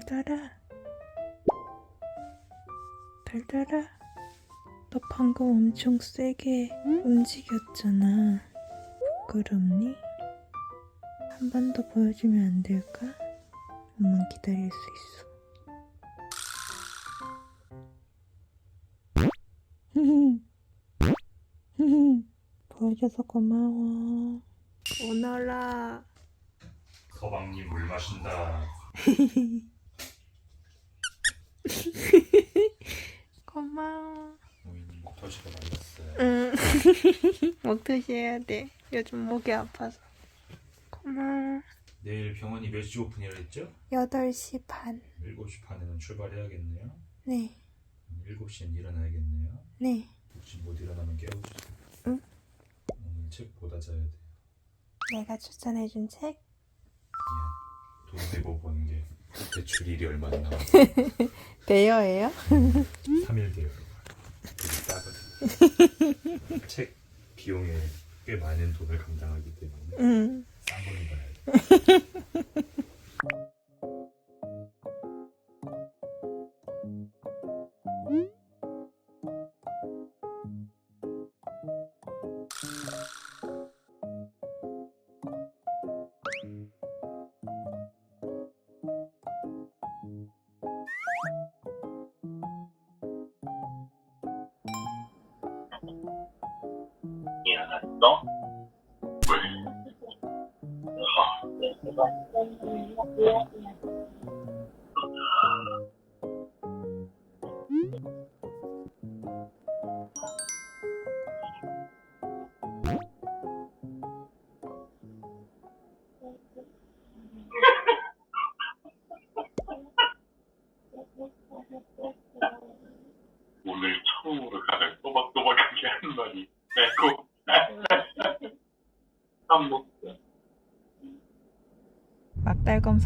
달달아. 달달아. 너 방금 엄청 세게 움직였잖아. 부끄럽니? 한 번 더 보여주면 안 될까? 엄만 기다릴 수 있어. 보여줘서 고마워. 오너라. 서방님 물 마신다. 고마워. 우인 목터시가 말랐어요. 응. 목 표시해야 돼. 요즘 목이 아파서. 고마워. 내일 병원이 몇 시 오픈이라 했죠? 8시 반. 7시 반에는 출발해야겠네요. 네. 7시엔 일어나야겠네요. 네. 혹시 못 일어나면 깨워주세요. 응. 오늘 책 보다 자야 돼요. 내가 추천해준 책? 예. 돈 내고 버는 게 대출일이 얼마나 남았어요? 대여예요? 3일 돼요. 되게 싸거든요. 책 비용에 꽤 많은 돈을 감당하기 때문에 응. 싼 거는 봐야 돼 일어났어?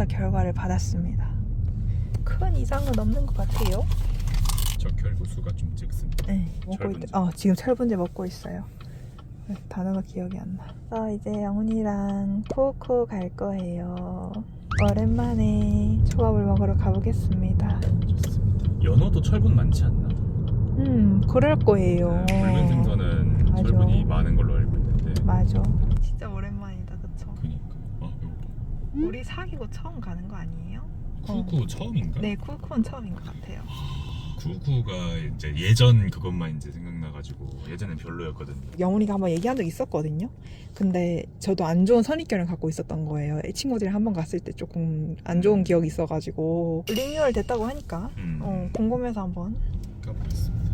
검사 결과를 받았습니다. 큰 이상은 없는 것 같아요. 적혈구수가 좀 적습니다. 네, 먹고. 있. 어, 지금 철분제 먹고 있어요. 단어가 기억이 안 나. 저 이제 영훈이랑 쿠쿠 갈 거예요. 오랜만에 초밥을 먹으러 가보겠습니다. 좋습니다. 연어도 철분 많지 않나? 음, 그럴 거예요. 생선은 맞아. 철분이 많은 걸로 알고 있는데. 맞아. 진짜 오랜만이다, 그쵸? 그니까. 어, 이거 우리 사귀고 처음 가는 거 아니에요? 쿠쿠 처음인가? 네, 쿠쿠는 처음인 것 같아요. 쿠쿠가 이제 예전 그것만 이제 생각나가지고 예전엔 별로였거든요. 영훈이가 한번 얘기한 적 있었거든요. 근데 저도 안 좋은 선입견을 갖고 있었던 거예요. 이 친구들이 한번 갔을 때 조금 안 좋은 기억이 있어가지고 리뉴얼 됐다고 하니까 음, 어, 궁금해서 한번. 가보겠습니다.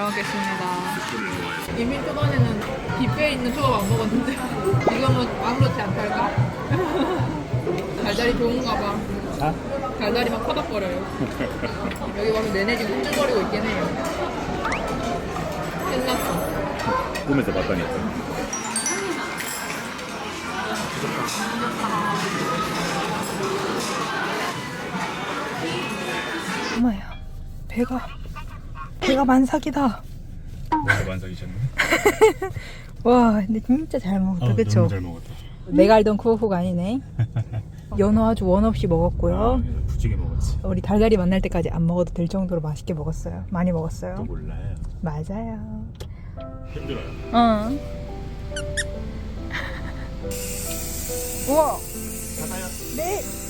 잘 먹겠습니다. 이민 초반에는 뷔페에 있는 초밥 안 먹었는데 지금은 아무렇지 않달까? 달달이 좋은가 봐. 달달이 막 퍼덕거려요. 여기 와서 내내 지금 꿈틀거리고 있긴 해요. 끝났어. 꿈에서 봤다니까. 엄마야, 배가 배가 만삭이다. 뭐가 반삭이셨네? 와, 근데 진짜 잘 먹었다, 그쵸? 어, 너무 잘 먹었다. 내가 알던 쿠쿠가 아니네. 연어 아주 원 없이 먹었고요. 아, 부지게 먹었지. 우리 달달이 만날 때까지 안 먹어도 될 정도로 맛있게 먹었어요. 많이 또 먹었어요. 몰라요. 맞아요. 힘들어요. 어. 우와. 가나요? 네.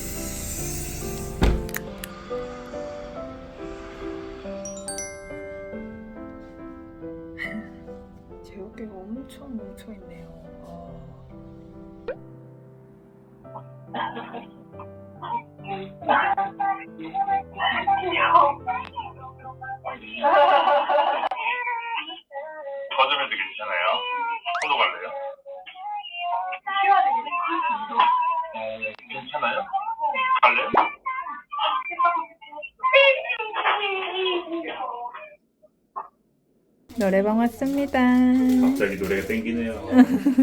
엄청 뭉쳐 있네요. 젖으면도 괜찮아요? 포도 갈래요? 어, 괜찮아요? 갈래요? 노래방 왔습니다. 갑자기 노래가 땡기네요.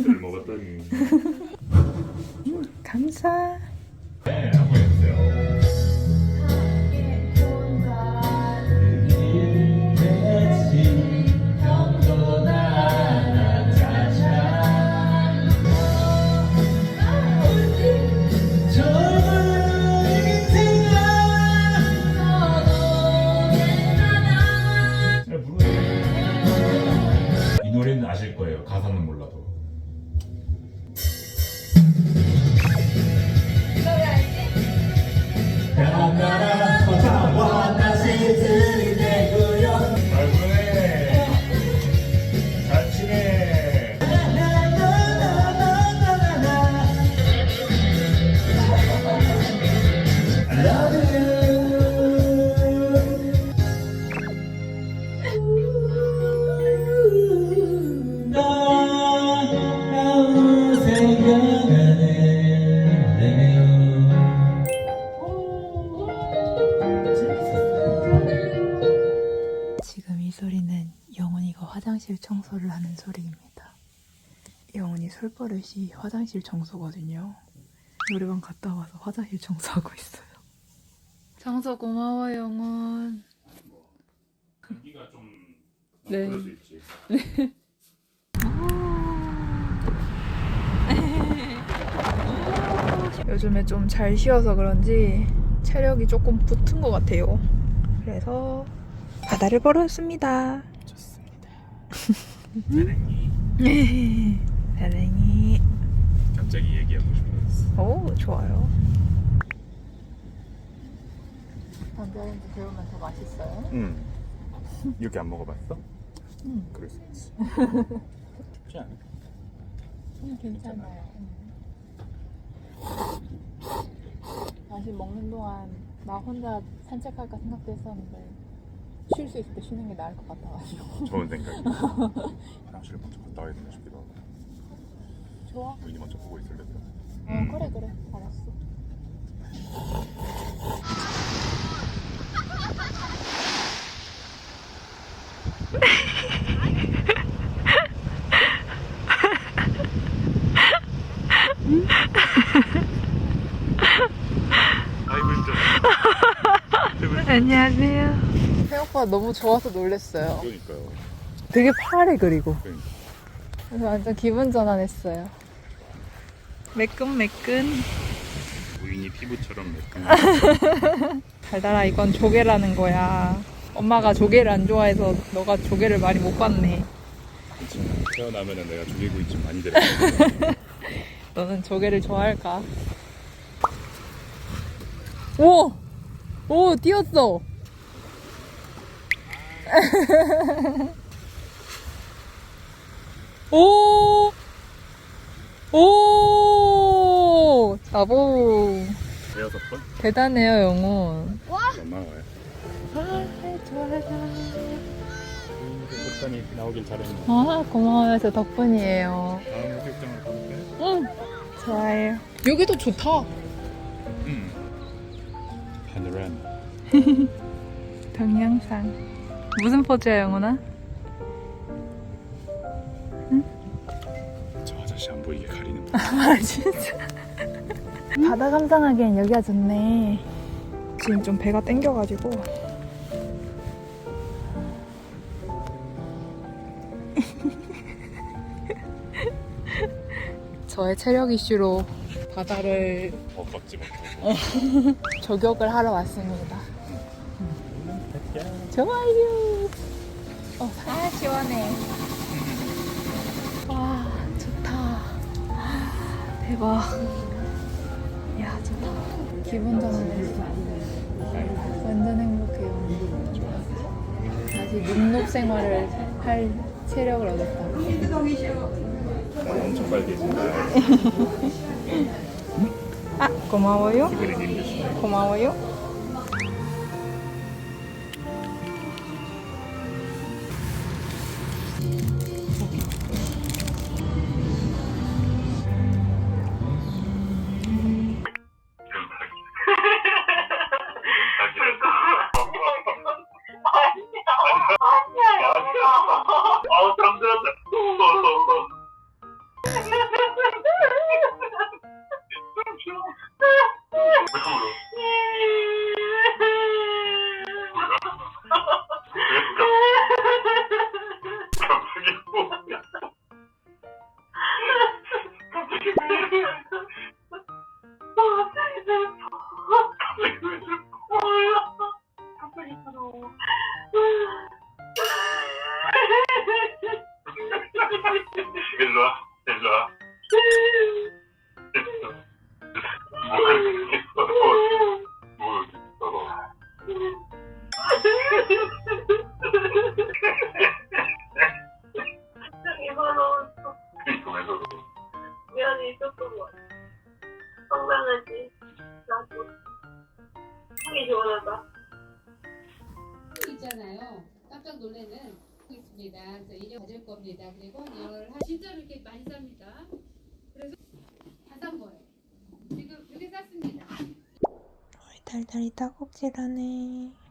술 먹었더니. 감사. 노래는 아실 거예요. 가사는 몰라도. 청소를 하는 소리입니다. 영훈이 솔버릇이 화장실 청소거든요. 노래방 갔다 와서 화장실 청소하고 있어요. 청소 고마워 영훈. 공기가 좀 네. 그럴 수 있지. 요즘에 좀 잘 쉬어서 그런지 체력이 조금 붙은 것 같아요. 그래서 바다를 보러 왔습니다. 사랑이. 갑자기 얘기하고 싶어졌어. 오 좋아요. 단자인지 배우면 더 맛있어요? 응. 이렇게 안 먹어봤어? 응. 그럴 수 있지. 쉽지 않아. 음, 괜찮아요. 다시 먹는 동안 나 혼자 산책할까 생각도 했었는데 쉴 수 있을 때 쉬는 게 나을 것 같아가지고 좋은 생각이. 화장실 먼저 갔다 와야 되나 싶기도 하고. 좋아. 부인이 먼저 보고 있을래. 어 그래 그래 알았어. 아이고 힘들어. 안녕하세요. 생각보다 너무 좋아서 놀랐어요. 그러니까요. 되게 파래 그리고. 그러니까. 그래서 완전 기분 전환했어요. 매끈매끈. 부인이 피부처럼 매끈. 달달아 이건 조개라는 거야. 엄마가 조개를 안 좋아해서 너가 조개를 많이 못 봤네. 그치. 태어나면은 내가 조개구이집 많이 데려. 너는 조개를 좋아할까? 오! 오, 뛰었어! 오! 오! 나보 대여섯 번? 대단해요. 고마워요. 아, 좋아라. 부인이 나오길 잘했네. 아, 고마워요. 저 덕분이에요. 다음 해수욕장으로 가볼까요? 응. 좋아요. 여기도 좋다. 응. 파노라마. 동영상. 무슨 포즈야, 영훈아? 저 아저씨 안 보이게 가리는 거. 아, 진짜. 바다 감상하기엔 여기가 좋네. 지금 좀 배가 땡겨가지고. 저의 체력 이슈로 바다를 더 걷지 못하고. 저격을 하러 왔습니다. 좋아요. 어, 아, 시원해. 와, 좋다. 대박. 야, 좋다. 기분 전환했어. 완전 행복해요. 다시 눈녹 생활을 할 체력을 얻었다. 난 엄청 빨개진다. 아, 고마워요. 고마워요. 일로 와, 일로 와. 뭐. 뭐 서러웠어. 그니까 왜? 미안해 같아. 황당하지. 나도. 하기 좋아하다. 있잖아요. 깜짝 놀래는 있습니다. 그래서 가질 겁니다. 그리고 열 진짜로 이렇게 많이 쌉니다. 그래서 다산 거예요. 지금 이렇게 쌌습니다. 달달이 따곡질하네.